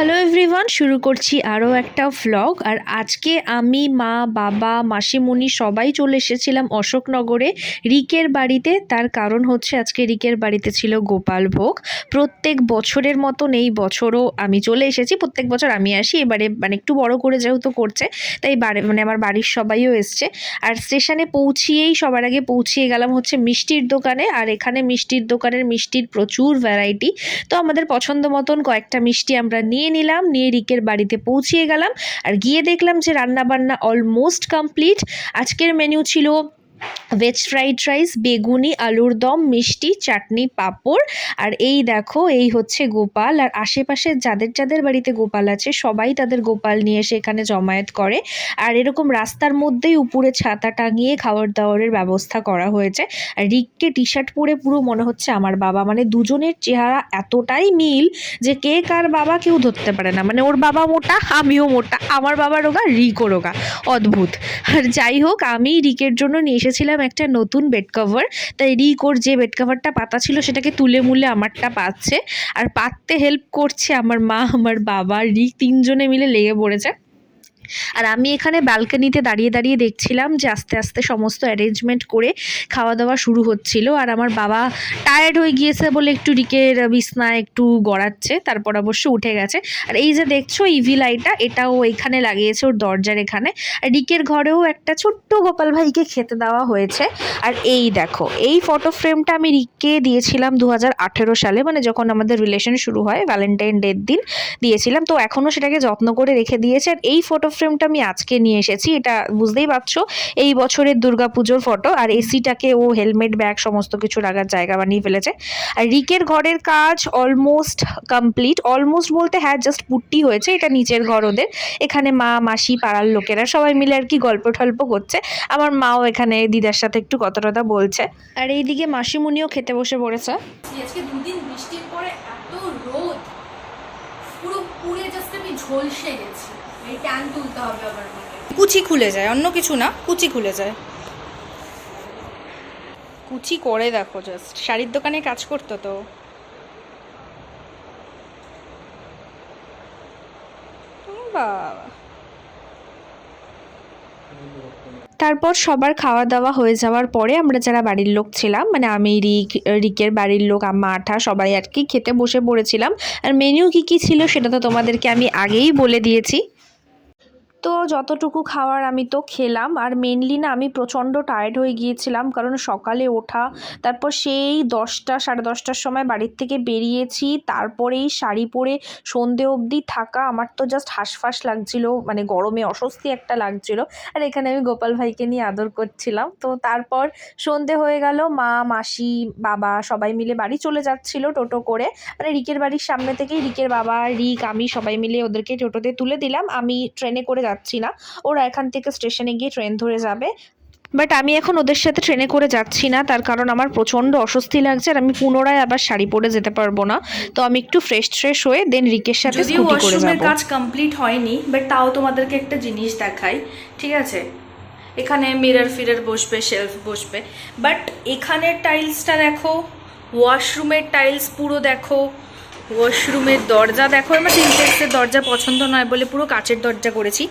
Hello everyone শুরু করছি আরও একটা ভ্লগ আর আজকে আমি মা, বাবা, মাসিমণি সবাই চলে এসেছিলাম অশোকনগরে। রিকের বাড়িতে। তার কারণ হচ্ছে আজকে রিকের বাড়িতে ছিল গোপাল ভোগ। প্রত্যেক বছরের মতন এই বছরও আমি চলে এসেছি। প্রত্যেক বছর আমি আসি। এবারে মানে একটু বড় করে যেহেতু করছে, তাই বাড়ি মানে আমার বাড়ির সবাইও এসছে। আর স্টেশনে পৌঁছিয়েই, সবার আগে পৌঁছিয়ে গেলাম হচ্ছে মিষ্টির দোকানে। আর এখানে মিষ্টির দোকানের মিষ্টির প্রচুর ভ্যারাইটি তো আমাদের পছন্দ মতন কয়েকটা মিষ্টি আমরা নিয়ে নিলাম, নিয়ে রিকের বাড়িতে পৌঁছিয়ে গেলাম। আর গিয়ে দেখলাম যে রান্নাবান্না অলমোস্ট কমপ্লিট আজকের মেনু ছিল ভেজ ফ্রাইড রাইস বেগুনি, আলুর দম, মিষ্টি, চাটনি, পাঁপড়। আর এই দেখো, এই হচ্ছে গোপাল। আর আশেপাশে যাদের যাদের বাড়িতে গোপাল আছে, সবাই তাদের গোপাল নিয়ে এসে এখানে জমায়েত করে। আর এরকম রাস্তার মধ্যেই উপরে ছাতা টাঙিয়ে খাবার দাবারের ব্যবস্থা করা হয়েছে। আর রিককে টি শার্ট পরে পুরো মনে হচ্ছে আমার বাবা। মানে দুজনের চেহারা এতটাই মিল যে কে কার বাবা কেউ ধরতে পারে না। মানে ওর বাবা মোটা, আমিও মোটা, আমার বাবা রোগা, রিকও রোগা। অদ্ভুত। আর যাই হোক, আমি রিকের জন্য নিয়ে এসেছিলাম একটা নতুন বেড কভার তাই রিকোর যে বেড কভারটা পাতা ছিল সেটাকে তুলে মুলে আমারটা পাচ্ছে। আর পাততে হেল্প করছে আমার মা, আমার বাবা রিক তিনজনে মিলে লেগে পড়েছে। আর আমি এখানে ব্যালকনিতে দাঁড়িয়ে দাঁড়িয়ে দেখছিলাম যে আস্তে আস্তে সমস্ত অ্যারেঞ্জমেন্ট করে খাওয়া দাওয়া শুরু হচ্ছিল। আর আমার বাবা টায়ার্ড হয়ে গিয়েছে বলে একটু রিকের বিছনা একটু গড়াচ্ছে, তারপর অবশ্য উঠে গেছে। আর এই যে দেখছ ইভি লাইটটা এটাও এখানে লাগিয়েছে ওর দরজার এখানে। আর রিকের ঘরেও একটা ছোট্ট গোপাল ভাইকে খেতে দেওয়া হয়েছে। আর এই দেখো, এই ফটো ফ্রেমটা আমি রিককে দিয়েছিলাম দু হাজার আঠেরো সালে মানে যখন আমাদের রিলেশন শুরু হয় ভ্যালেন্টাইন ডের দিন দিয়েছিলাম। তো এখনও সেটাকে যত্ন করে রেখে দিয়েছে। আর এই ফটো ফ্রেমটা আমি আজকে নিয়ে এসেছি এটা বুঝতেই পারছ। এই বছরের দুর্গাপুজোর ফটো আর এসিটাকে ও হেলমেট ব্যাগ সমস্ত কিছু রাখার জায়গা বানিয়ে ফেলেছে। আর রিকের ঘরের কাজ অলমোস্ট কমপ্লিট অলমোস্ট বলতে হ্যাঁ জাস্ট পুট্টি হয়েছে এটা নিচের ঘর ওদের। এখানে মা মাসি পাড়ার লোকেরা সবাই মিলে আর কি গল্প টল্প করছে। আমার মাও এখানে দিদার সাথে একটু কথা টথা বলছে। আর এইদিকে মাসিমুনিও খেতে বসে পড়েছে। আজকে দুদিন বৃষ্টির পরে এত রোদ পুরো পুড়ে জাস্ট আমি ঝলসে এই তুলতে হবে আবার কুচি খুলে যায়, অন্য কিছু না, কুচি খুলে যায়। কুচি করে দেখো জাস্ট শাড়ির দোকানে কাজ করতো তো। বাবা। তারপর সবার খাওয়া দাওয়া হয়ে যাওয়ার পরে আমরা যারা বাড়ির লোক ছিলাম মানে আমি, রিক, রিকের বাড়ির লোক, আম্মা, আঠা সবাই আর কি খেতে বসে পড়েছিলাম। আর মেনু কী কী ছিল সেটা তো তোমাদেরকে আমি আগেই বলে দিয়েছি। তো যতটুকু খাওয়ার আমি তো খেলাম। আর মেনলি না আমি প্রচণ্ড টায়ার্ড হয়ে গিয়েছিলাম, কারণ সকালে ওঠা, তারপর সেই দশটা, সাড়ে দশটার সময় বাড়ির থেকে বেরিয়েছি, তারপরেই শাড়ি পরে সন্ধে অবধি থাকা, আমার তো জাস্ট হাঁসফাঁস লাগছিল মানে গরমে অস্বস্তি একটা লাগছিল। আর এখানে আমি গোপাল ভাইকে নিয়ে আদর করছিলাম। তো তারপর সন্ধে হয়ে গেল, মা, মাসি, বাবা সবাই মিলে বাড়ি চলে যাচ্ছিল টোটো করে। মানে রিকের বাড়ির সামনে থেকেই রিকের বাবা, রিক, আমি সবাই মিলে ওদেরকে টোটোতে তুলে দিলাম। আমি ট্রেনে করে যাচ্ছি না। ওরা এখান থেকে স্টেশনে গিয়ে ট্রেন ধরে যাবে। বাট আমি এখন ওদের সাথে ট্রেনে করে যাচ্ছি না। তার কারণ আমার প্রচণ্ড অস্বস্তি লাগছে আর আমি পুনরায় আবার শাড়ি পরে যেতে পারব না। তো আমি একটু ফ্রেশ ফ্রেশ হয়ে দেন রিকের সাথে যদিও ওয়াশরুমের কাজ কমপ্লিট হয়নি বাট তাও তোমাদেরকে একটা জিনিস দেখাই। ঠিক আছে? এখানে মিরর ফিরার বসবে শেলফ বসবে। বাট এখানের টাইলসটা দেখো ওয়াশরুমের টাইলস পুরো দেখো ওয়াশরুমের দরজা দেখো। আমার সিনটেক্সের দরজা পছন্দ নয় বলে পুরো কাচের দরজা করেছি।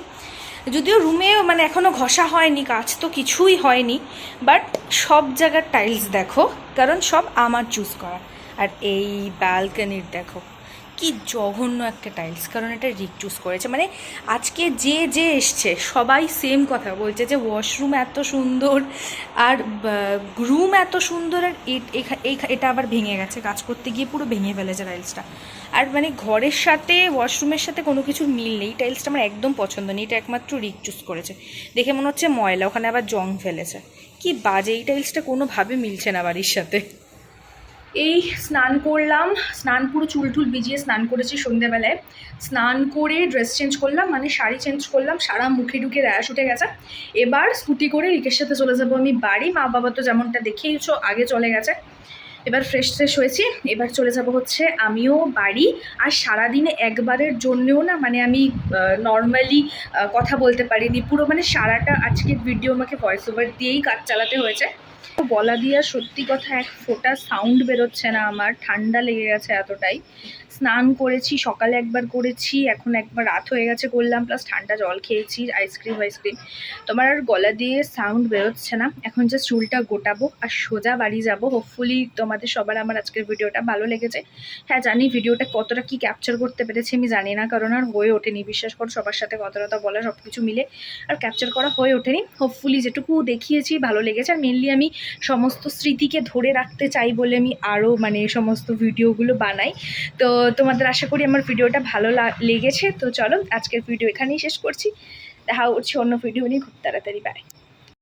যদিও রুমে মানে এখনও ঘষা হয়নি, কাজ তো কিছুই হয়নি বাট সব জায়গার টাইলস দেখো, কারণ সব আমার চুজ করা। আর এই ব্যালকানির দেখো কি জঘন্য একটা টাইলস কারণ এটা রিক চুজ করেছে। মানে আজকে যে যে এসছে, সবাই সেম কথা বলছে যে ওয়াশরুম এত সুন্দর আর রুম এত সুন্দর আর এটা আবার ভেঙে গেছে। কাজ করতে গিয়ে পুরো ভেঙে ফেলেছে টাইলসটা আর মানে ঘরের সাথে ওয়াশরুমের সাথে কোনো কিছু মিল নেই। টাইলসটা আমার একদম পছন্দ নেই। এটা একমাত্র রিক চুজ করেছে। দেখে মনে হচ্ছে ময়লা, ওখানে আবার জং ফেলেছে। কি বাজে, এই টাইলসটা কোনোভাবে মিলছে না বাড়ির সাথে। এই স্নান করলাম, স্নান পুরো চুল টুল ভিজিয়ে স্নান করেছি সন্ধ্যেবেলায়। স্নান করে ড্রেস চেঞ্জ করলাম মানে শাড়ি চেঞ্জ করলাম, সারা মুখে ঢুকে র্যাশ উঠে গেছে। এবার স্কুটি করে রিকের সাথে চলে যাব আমি বাড়ি। মা বাবা তো যেমনটা দেখেইছো আগে চলে গেছে। এবার ফ্রেশ ফ্রেশ হয়েছি। এবার চলে যাব হচ্ছে আমিও বাড়ি। আর সারাদিনে একবারের জন্যেও না মানে আমি নর্মালি কথা বলতে পারিনি। পুরো মানে সারাটা আজকের ভিডিও আমাকে ভয়েস ওভার দিয়েই কাজ চালাতে হয়েছে। বলা দিয়ে সত্যি কথা এক ফোঁটা সাউন্ড বেরোচ্ছে না আমার। ঠান্ডা লেগে গেছে এতটাই। স্নান করেছি, সকালে একবার করেছি, এখন একবার রাত হয়ে গেছে করলাম প্লাস ঠান্ডা জল খেয়েছি আইসক্রিম আইসক্রিম তোমার আর গলা দিয়ে সাউন্ড বেরোচ্ছে না। এখন যে চুলটা গোটাবো আর সোজা বাড়ি যাব। হোপফুলি তোমাদের সবার আমার আজকের ভিডিওটা ভালো লেগেছে। হ্যাঁ জানি ভিডিওটা কতটা কি ক্যাপচার করতে পেরেছি, আমি জানি না। কারণ আর হয়ে ওঠেনি। বিশ্বাস করো, সবার সাথে কথা টথা বলা সব কিছু মিলে আর ক্যাপচার করা হয়ে ওঠেনি। হোপফুলি যেটুকু দেখিয়েছি ভালো লেগেছে। আর মেনলি আমি সমস্ত স্মৃতিকে ধরে রাখতে চাই বলে আমি আরও মানে সমস্ত ভিডিওগুলো বানাই। তো তোমাদের আশা করি আমার ভিডিওটা ভালো লেগেছে। তো চলো আজকের ভিডিও এখানেই শেষ করছি। দেখা হচ্ছে অন্য ভিডিও নিয়ে। খুব তাড়াতাড়ি বাই